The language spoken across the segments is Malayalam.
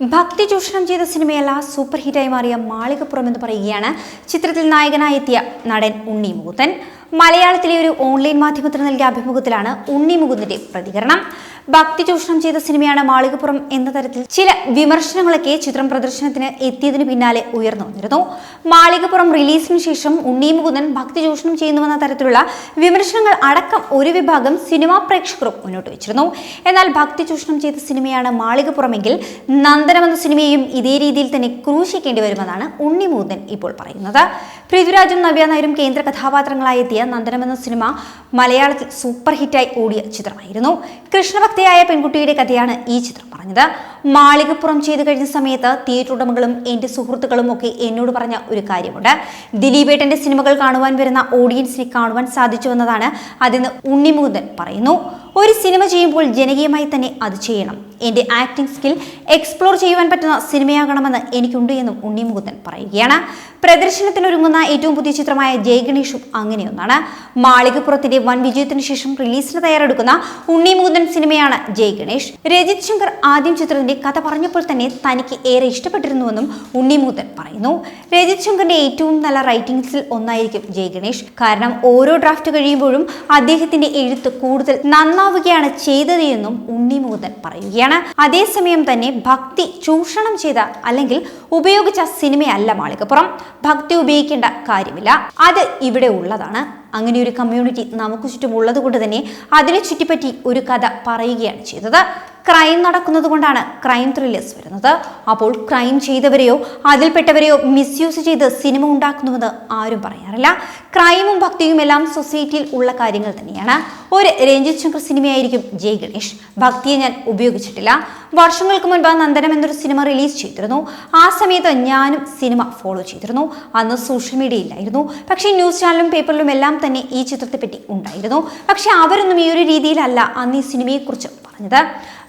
ഭക്തി ചൂഷണം ചെയ്ത സിനിമയല്ല സൂപ്പർ ഹിറ്റായി മാറിയ മാളികപ്പുറം എന്ന് പറയുകയാണ് ചിത്രത്തിൽ നായകനായി എത്തിയ നടൻ ഉണ്ണി മുകുന്ദൻ മലയാളത്തിലെ ഒരു ഓൺലൈൻ മാധ്യമത്തിന് നൽകിയ അഭിമുഖത്തിലാണ് ഉണ്ണി മുകുന്ദന്റെ പ്രതികരണം. ഭക്തി ചൂഷണം ചെയ്ത സിനിമയാണ് മാളികപ്പുറം എന്ന തരത്തിൽ ചില വിമർശനങ്ങളൊക്കെ ചിത്രം പ്രദർശനത്തിന് എത്തിയതിനു പിന്നാലെ ഉയർന്നു വന്നിരുന്നു മാളികപ്പുറം റിലീസിന് ശേഷം ഉണ്ണി മുകുന്ദൻ ഭക്തി ചൂഷണം ചെയ്യുന്നുവെന്ന തരത്തിലുള്ള വിമർശനങ്ങൾ അടക്കം ഒരു വിഭാഗം സിനിമാ പ്രേക്ഷകരും മുന്നോട്ട് വെച്ചിരുന്നു. എന്നാൽ ഭക്തി ചൂഷണം ചെയ്ത സിനിമയാണ് മാളികപ്പുറമെങ്കിൽ നന്ദനം എന്ന സിനിമയും ഇതേ രീതിയിൽ തന്നെ ക്രൂശിക്കേണ്ടി വരുമെന്നാണ് ഉണ്ണി മുകുന്ദൻ ഇപ്പോൾ പറയുന്നത്. പൃഥ്വിരാജും നവ്യ നായരും കേന്ദ്ര കഥാപാത്രങ്ങളായി എത്തിയ നന്ദനം എന്ന സിനിമ മലയാളത്തിൽ സൂപ്പർ ഹിറ്റായി ഓടിയ ചിത്രമായിരുന്നു. കൃഷ്ണഭക്തയായ പെൺകുട്ടിയുടെ കഥയാണ് ഈ ചിത്രം പറഞ്ഞത്. മാളികപ്പുറം ചെയ്തു കഴിഞ്ഞ സമയത്ത് തിയേറ്റർ ഉടമകളും എന്റെ സുഹൃത്തുക്കളും ഒക്കെ എന്നോട് പറഞ്ഞ ഒരു കാര്യമുണ്ട്. ദിലീപേട്ടന്റെ സിനിമകൾ കാണുവാൻ വരുന്ന ഓഡിയൻസിനെ കാണുവാൻ സാധിച്ചു എന്നതാണ് അതിന് ഉണ്ണിമുകുന്ദൻ പറയുന്നു. ഒരു സിനിമ ചെയ്യുമ്പോൾ ജനകീയമായി തന്നെ അത് ചെയ്യണം. എന്റെ ആക്ടിംഗ് സ്കിൽ എക്സ്പ്ലോർ ചെയ്യുവാൻ പറ്റുന്ന സിനിമയാകണമെന്ന് എനിക്കുണ്ട് എന്നും ഉണ്ണിമുകുന്ദൻ പറയുകയാണ്. പ്രദർശനത്തിനൊരുങ്ങുന്ന ഏറ്റവും പുതിയ ചിത്രമായ ജയഗണേഷും അങ്ങനെയൊന്നാണ്. മാളികപ്പുറത്തിന്റെ വൻ വിജയത്തിന് ശേഷം റിലീസിന് തയ്യാറെടുക്കുന്ന ഉണ്ണിമുകുന്ദൻ സിനിമയാണ് ജയഗണേഷ്. രജിത് ശങ്കർ ആദ്യം ചിത്രത്തിന്റെ കഥ പറഞ്ഞപ്പോൾ തന്നെ തനിക്ക് ഏറെ ഇഷ്ടപ്പെട്ടിരുന്നുവെന്നും ഉണ്ണിമുകുന്ദൻ പറയുന്നു. രജിത് ശങ്കറിന്റെ ഏറ്റവും നല്ല റൈറ്റിംഗ്സിൽ ഒന്നായിരിക്കും ജയഗണേഷ്. കാരണം ഓരോ ഡ്രാഫ്റ്റ് കഴിയുമ്പോഴും അദ്ദേഹത്തിന്റെ എഴുത്ത് കൂടുതൽ നന്നാവുകയാണ് ചെയ്തത് എന്നും ഉണ്ണിമുകുന്ദൻ പറയുകയാണ്. അതേസമയം തന്നെ ഭക്തി ചൂഷണം ചെയ്ത അല്ലെങ്കിൽ ഉപയോഗിച്ച സിനിമയല്ല മാളികപ്പുറം. ഭക്തി ഉപയോഗിക്കേണ്ട കാര്യമില്ല. അത് ഇവിടെ ഉള്ളതാണ്. അങ്ങനെ ഒരു കമ്മ്യൂണിറ്റി നമുക്ക് ചുറ്റും ഉള്ളത് കൊണ്ട് തന്നെ അതിനെ ചുറ്റിപ്പറ്റി ഒരു കഥ പറയുകയാണ് ചെയ്തത്. ക്രൈം നടക്കുന്നത് കൊണ്ടാണ് ക്രൈം ത്രില്ലേഴ്സ് വരുന്നത്. അപ്പോൾ ക്രൈം ചെയ്തവരെയോ അതിൽപ്പെട്ടവരെയോ മിസ്യൂസ് ചെയ്ത് സിനിമ ഉണ്ടാക്കുന്നുവെന്ന് ആരും പറയാറില്ല. ക്രൈമും ഭക്തിയും എല്ലാം സൊസൈറ്റിയിൽ ഉള്ള കാര്യങ്ങൾ തന്നെയാണ്. ഒരു രഞ്ജിത് ശങ്കർ സിനിമയായിരിക്കും ജയ് ഗണേഷ്. ഭക്തിയെ ഞാൻ ഉപയോഗിച്ചിട്ടില്ല. വർഷങ്ങൾക്ക് മുൻപ് നന്ദനം എന്നൊരു സിനിമ റിലീസ് ചെയ്തിരുന്നു. ആ സമയത്ത് ഞാനും സിനിമ ഫോളോ ചെയ്തിരുന്നു. അന്ന് സോഷ്യൽ മീഡിയ ഇല്ലായിരുന്നു പക്ഷേ ന്യൂസ് ചാനലും പേപ്പറിലും എല്ലാം തന്നെ ഈ ചിത്രത്തെപ്പറ്റി ഉണ്ടായിരുന്നു. പക്ഷേ അവരൊന്നും ഈ ഒരു രീതിയിലല്ല അന്ന് ഈ സിനിമയെക്കുറിച്ച് പറഞ്ഞത്.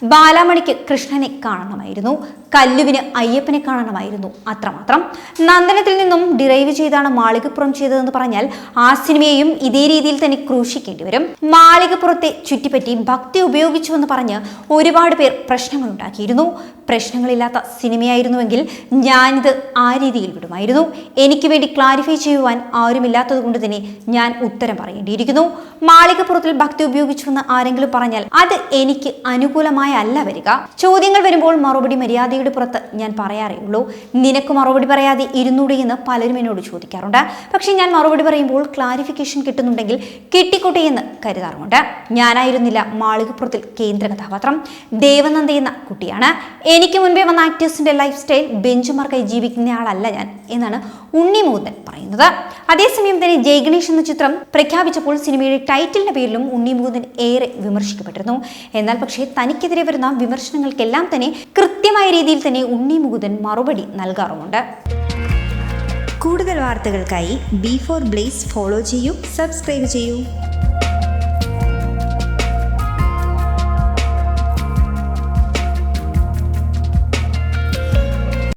ബാലാമണിക്ക് കൃഷ്ണനെ കാണണമായിരുന്നു. കല്ലുവിന് അയ്യപ്പനെ കാണണമായിരുന്നു അത്രമാത്രം. നന്ദനത്തിൽ നിന്നും ഡിറൈവ് ചെയ്താണ് മാളികപ്പുറം ചെയ്തതെന്ന് പറഞ്ഞാൽ ആ സിനിമയെയും ഇതേ രീതിയിൽ തന്നെ ക്രൂശിക്കേണ്ടി വരും. മാളികപ്പുറത്തെ ചുറ്റിപ്പറ്റി ഭക്തി ഉപയോഗിച്ചുവെന്ന് പറഞ്ഞ് ഒരുപാട് പേർ പ്രശ്നങ്ങൾ ഉണ്ടാക്കിയിരുന്നു പ്രശ്നങ്ങളില്ലാത്ത സിനിമയായിരുന്നുവെങ്കിൽ ഞാനിത് ആ രീതിയിൽ വിടുമായിരുന്നു. എനിക്ക് വേണ്ടി ക്ലാരിഫൈ ചെയ്യുവാൻ ആരുമില്ലാത്തത് കൊണ്ട് തന്നെ ഞാൻ ഉത്തരം പറയേണ്ടിയിരിക്കുന്നു. മാളികപ്പുറത്തിൽ ഭക്തി ഉപയോഗിച്ചുവെന്ന് ആരെങ്കിലും പറഞ്ഞാൽ അത് എനിക്ക് അനുകൂലമായ അല്ല വരിക. ചോദ്യങ്ങൾ വരുമ്പോൾ മറുപടി മര്യാദയുടെ പുറത്ത് ഞാൻ പറയാറേ ഉള്ളൂ. നിനക്ക് മറുപടി പറയാതെ ഇരുന്നൂടെ എന്ന് പലരും എന്നോട് ചോദിക്കാറുണ്ട്. പക്ഷേ ഞാൻ മറുപടി പറയുമ്പോൾ ക്ലാരിഫിക്കേഷൻ കിട്ടുന്നുണ്ടെങ്കിൽ കിട്ടിക്കോട്ടെ എന്ന് കരുതാറുമുണ്ട്. ഞാനായിരുന്നില്ല മാളികപ്പുറത്തിൽ കേന്ദ്ര കഥാപാത്രം. ദേവനന്ദ എന്ന കുട്ടിയാണ്. എനിക്ക് മുൻപേ വന്ന ആക്ടേഴ്സിന്റെ ലൈഫ് സ്റ്റൈൽ ബെഞ്ച് മാർക്കായി ജീവിക്കുന്ന ആളല്ല ഞാൻ എന്നാണ് ഉണ്ണി മൂതൻ പറയുന്നത്. അതേസമയം തന്നെ ജയഗണേഷ് എന്ന ചിത്രം പ്രഖ്യാപിച്ചപ്പോൾ സിനിമയുടെ ടൈറ്റിലിന്റെ പേരിലും ഉണ്ണി മൂതൻ ഏറെ വിമർശിക്കപ്പെട്ടിരുന്നു. എന്നാൽ പക്ഷേ തനിക്കെതിരെ വരുന്ന വിമർശനങ്ങൾക്കെല്ലാം തന്നെ കൃത്യമായ രീതിയിൽ തന്നെ ഉണ്ണി മുകുതൻ മറുപടി നൽകാറുമുണ്ട്. കൂടുതൽ വാർത്തകൾക്കായി ബി ഫോർ ബ്ലേസ് ഫോളോ ചെയ്യൂ സബ്സ്ക്രൈബ് ചെയ്യൂ.